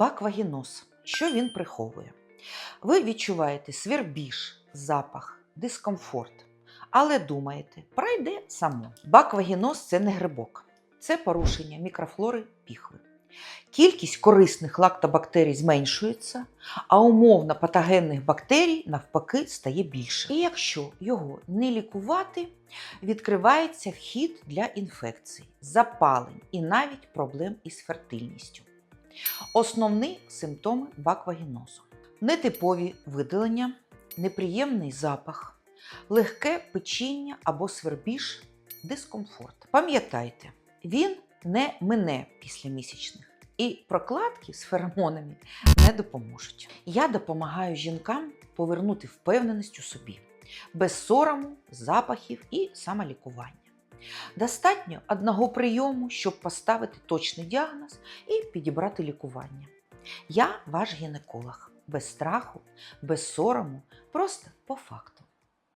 баквагіноз. Що він приховує? Ви відчуваєте свербіж, запах, дискомфорт, але думаєте, пройде само. Баквагіноз це не грибок, це порушення мікрофлори піхви. Кількість корисних лактобактерій зменшується, а умовно патогенних бактерій навпаки стає більше. І якщо його не лікувати, відкривається вхід для інфекцій, запалень і навіть проблем із фертильністю. Основні симптоми баквагінозу: нетипові видалення, неприємний запах, легке печіння або свербіж, дискомфорт. Пам'ятайте, він не мине після місячних. І прокладки з феромонами не допоможуть. Я допомагаю жінкам повернути впевненість у собі, без сорому, запахів і самолікування. Достатньо одного прийому, щоб поставити точний діагноз і підібрати лікування. Я ваш гінеколог без страху, без сорому, просто по факту.